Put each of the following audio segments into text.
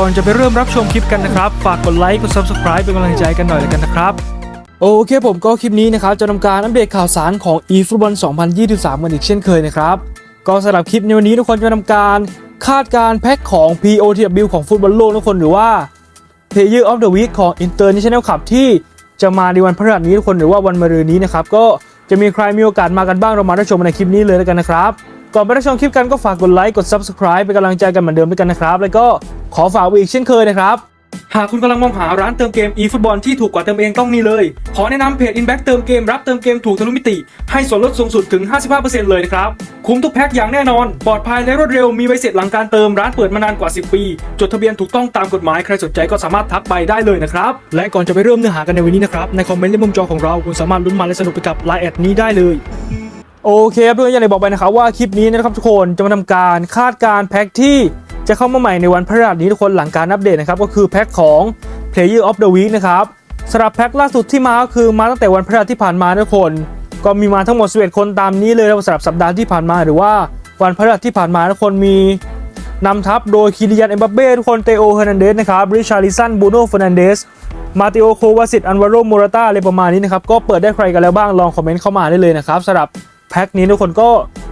ก่อนจะไปเริ่มรับชมคลิปกันนะครับ ฝากกดไลค์กด subscribe เป็นกำลังใจกันหน่อยแล้วกันนะครับ โอเคผมก็คลิปนี้นะครับ จะทำการอัปเดตข่าวสารของ eFootball 2023 กันอีกเช่นเคยนะครับ ก็สำหรับคลิปในวันนี้ทุกคนจะทำการคาดการแพ็คของ POTW ของฟุตบอลโลกทุกคนหรือว่า Player of the Week ของ International Cup ที่จะมาในวันพฤหัสนี้ทุกคนหรือว่าวันมะรืนนี้นะครับก็จะมีใครมีโอกาสมากันบ้างเรามารับชมในคลิปนี้เลยแล้วกันนะครับ ก่อนไปรับชมคลิปกันก็ฝากกดไลค์กด Subscribe เป็นกำลังใจกันเหมือนเดิมด้วยกันนะครับ แล้วก็ ขอฝากไว้อีกเช่นเคยนะครับ หากคุณกำลังมองหาร้านเติมเกม eFootball ที่ถูกกว่าเติมเองต้องนี่เลย ขอแนะนำเพจ Inback เติมเกมรับเติมเกมถูกทะลุมิติ ให้ส่วนลดสูงสุดถึง 55%เลยนะครับ คุ้มทุกแพ็คอย่างแน่นอน ปลอดภัยและรวดเร็วมีใบเสร็จหลังการเติมร้านเปิดมานานกว่า 10 ปี จดทะเบียนถูกต้องตามกฎหมายใครสนใจก็สามารถทักไปได้เลยนะครับ และก่อนจะไปเริ่มเนื้อหากันในวันนี้นะครับในคอมเมนต์ในมุมจอของเราคุณสามารถลุ้นมันและสนุกไปกับไลน์แอดนี้ได้เลยโอเคครับเพื่อนๆอย่างที่บอกไปนะครับว่าคลิปนี้นะครับทุกคนจะมาทำการคาดการณ์แพ็คที่ จะเข้ามาใหม่ในวันพฤหัสนี้ทุกคนหลังการอัปเดตนะครับก็คือแพ็คของ Player of the Week นะครับสำหรับแพ็คล่าสุดที่มาก็คือมาตั้งแต่วันพฤหัสที่ผ่านมาทุกคน ก็มีมาทั้งหมด11คนตามนี้เลยนะสำหรับสัปดาห์ที่ผ่านมาหรือว่าวันพฤหัสที่ผ่านมาทุกคนมีนำทัพโดยคิริยันเอ็มบัปเบ้ทุกคนเตโอเฮอร์นันเดสนะครับริชาริสันบูโน่เฟอร์นันเดสมาติโอโควาสิตอันวาโรโมราตาอะไรประมาณนี้นะครับก็เปิดได้ใครกันแล้วบ้างลองคอมเมนต์เข้ามาได้เลยนะครับสำหรับแพ็คนี้ทุกคนก็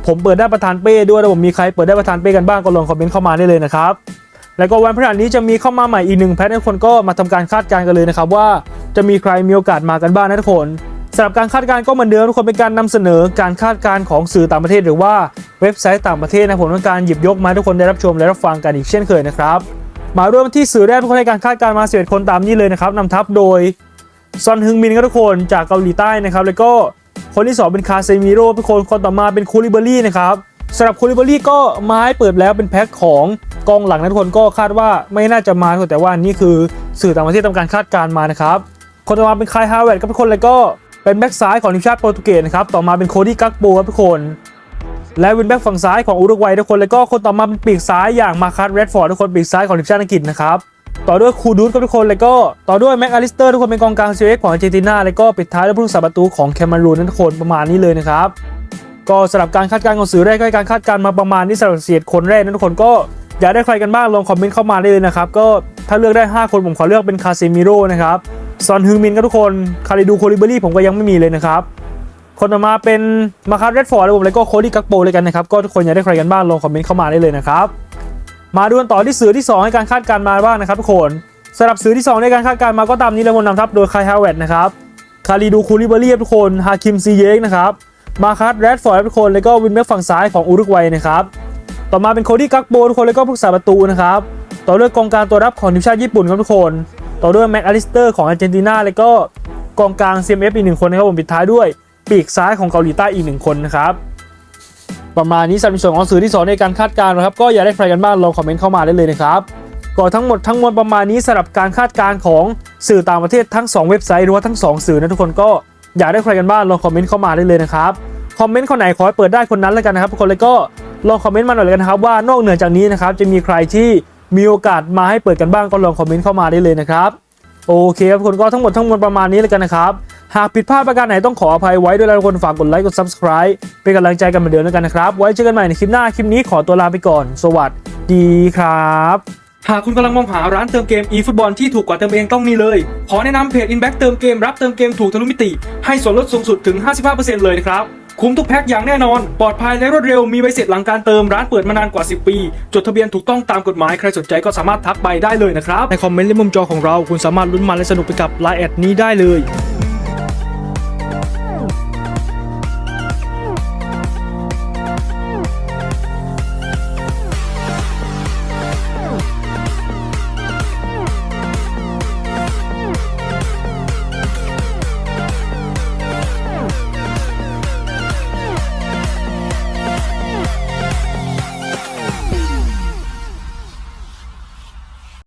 ผมเปิดได้ประธานเป้ด้วยแล้วผมมีใครเปิดได้ประธานเป้กันบ้างก็ลงคอมเมนต์เข้ามาได้เลยนะครับแล้วก็วันพฤหัสนี้จะมีเข้ามาใหม่อีกหนึ่งแพ็คให้คนก็มาทำการคาดการณ์กันเลยนะครับว่าจะมีใครมีโอกาสมากันบ้างนะทุกคนสำหรับการคาดการณ์ก็เหมือนเดิมทุกคนเป็นการนำเสนอการคาดการณ์ของสื่อต่างประเทศ หรือว่าเว็บไซต์ต่างประเทศนะผมต้องการหยิบยกมาทุกคนได้รับชมและรับฟังกันอีกเช่นเคยนะครับมาร่วมที่สื่อแรกทุกคนในการคาดการณ์มา11คนตามนี้เลยนะครับนำทัพโดยซอนฮึงมินครับทุกคนจากเกาหลีใต้นะครับแล้วก็ คนที่ 2 เป็นคาเซมิโร่ทุกคนคนต่อมาเป็นคูลิเบอรี่นะครับสำหรับคูลิเบอรี่ก็ไม้เปิดแล้วเป็นแพ็คของกองหลังนะทุกคนก็คาดว่าไม่น่าจะมาแต่ว่านี่คือสื่อต่างประเทศทำการคาดการณ์มานะครับคนต่อมาเป็นคายฮาวเวิร์ดครับทุกคนแล้วก็เป็นแบ็กซ้ายของทีมชาติโปรตุเกสนะครับต่อมาเป็นโคดี้กักโบครับทุกคนและวินแบ็กฝั่งซ้ายของอุรุกวัยทุกคนแล้วก็คนต่อมาเป็นปีกซ้ายอย่างมาคัสเรดฟอร์ดทุกคนปีกซ้ายของทีมชาติอังกฤษนะครับ ต่อด้วยคูดูสครับทุกคน แล้วก็ต่อด้วยแม็กอลิสเตอร์ทุกคนเป็นกองกลางซีเอ็กของอาร์เจนตินาแล้วก็ปิดท้ายด้วยผู้รักษาประตูของแคมารูนนั่นทุกคนประมาณนี้เลยนะครับก็สำหรับการคาดการณ์ของสื่อแรกก็การคาดการณ์มาประมาณนี้สำหรับเสียดคนแรกนะทุกคนก็อยากได้ใครกันบ้างลองคอมเมนต์เข้ามาได้เลยนะครับก็ถ้าเลือกได้ 5 คนผมขอเลือกเป็นคาเซมิโร่นะครับซอนฮึงมินครับทุกคนคาริดูโคลิเบอรี่ผมก็ยังไม่มีเลยนะครับคนต่อมาเป็นมาคัสเรดฟอร์ดแล้วก็โคดี้กักโปเลยกันนะครับก็ทุกคนอยากได้ใครกันบ้างลองคอมเมนต์เข้ามาได้เลยนะครับ มาดูกันต่อที่สื่อที่ 2 ให้การคาดการณ์มาบ้างนะครับทุกคนสำหรับสื่อที่ 2 ในการคาดการณ์มาก็ตามนี้เลยคนนำทัพโดยคายฮาวเวตนะครับคาริดูคูลิเบอรี่ทุกคนฮาคิมซีเยกนะครับมาคัสแรดฟอร์ดทุกคนแล้วก็วินแม็กฝั่งซ้ายของอุรุกวัยนะครับต่อมาเป็นโคดี้กักโบทุกคนแล้วก็ผู้รักษาประตูนะครับต่อด้วยกองกลางตัวรับของทีมชาติญี่ปุ่นครับทุกคน ต่อด้วยแม็กอลิสเตอร์ของอาร์เจนตินาแล้วก็กองกลาง CMF อีกหนึ่งคนนะครับผมปิดท้ายด้วยปีกซ้ายของเกาหลีใต้อีกหนึ่งคนนะครับ ประมาณนี้สำหรับในส่วนของสื่อที่สอนในการคาดการณ์นะครับก็อย่าได้ใครกันบ้างลองคอมเมนต์เข้ามาได้เลยนะครับก็ทั้งหมดทั้งมวลประมาณนี้สำหรับการคาดการณ์ของสื่อต่างประเทศทั้ง 2 เว็บไซต์หรือว่าทั้ง 2 สื่อนะทุกคนก็อยากได้ใครกันบ้างลองคอมเมนต์เข้ามาได้เลยนะครับคอมเมนต์คนไหนขอให้เปิดได้คนนั้นแล้วกันนะครับทุกคนเลยก็ลองคอมเมนต์มาหน่อยเลยกันนะครับว่านอกเหนือจากนี้นะครับจะมีใครที่มีโอกาสมาให้เปิดกันบ้างก็ลองคอมเมนต์เข้ามาได้เลยนะครับโอเคครับทุกคนก็ทั้งหมดทั้งมวลประมาณนี้แล้วกันนะครับ หากผิดพลาดประการไหนต้องขออภัยไว้ด้วยแล้วทุกคนฝากกดไลค์กด subscribe เป็นกำลังใจกันเหมือนเดิมแล้วกันนะครับ ไว้เจอกันใหม่ในคลิปหน้าคลิปนี้ขอตัวลาไปก่อน สวัสดีครับหากคุณกำลังมองหาร้านเติมเกม eFootball ที่ถูกกว่าเติมเองต้องนี่เลย ขอแนะนำเพจ Inback เติมเกมรับเติมเกมถูกทะลุมิติ ให้ส่วนลดสูงสุดถึง 55%เลยนะครับ คุ้มทุกแพ็คอย่างแน่นอน ปลอดภัยและรวดเร็ว มีใบเสร็จหลังการเติมร้านเปิดมานานกว่า 10 ปี จดทะเบียนถูกต้องตามกฎหมาย ใครสนใจก็สามารถทักไปได้เลยนะครับ ในคอมเมนต์และมุมจอของเรา คุณสามารถลุ้นมันและสนุกไปกับไลน์แอดนี้ได้เลย